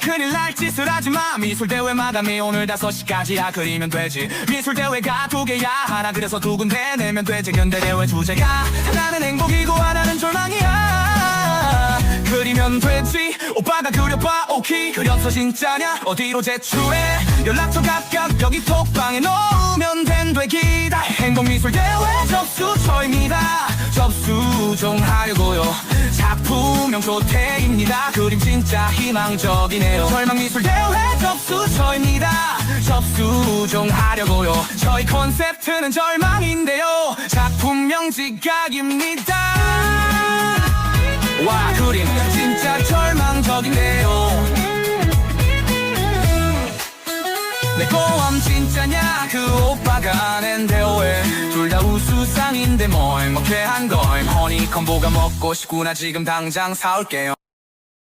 큰일 날 짓을 하지마. 미술대회마다 미 오늘 5시까지야. 그리면 되지. 미술대회가 두 개야. 하나 그래서 두 군데 내면 되지. 근데 대회 주제가. 하나는 행복이고 하나는 절망이야. 그리면 되지. 오빠가 그려봐. 오키 그려서 진짜냐? 어디로 제출해? 연락처 각각 여기 톡방에 넣으면 된되 기다해 행복미술대회 접수 처입니다. 접수 좀 하려고요. 작품 명 조태입니다. 그림 진짜 희망적이네요. 절망미술 대회 접수처입니다. 접수 좀 하려고요. 저희 컨셉트는 절망인데요. 작품명 지각입니다. 와 그림 진짜 절망적인데요. 내 고함 진짜냐? 그 다 우수상인데 뭐 행복해 한걸 허니 콤보가 먹고 싶구나. 지금 당장 사올게요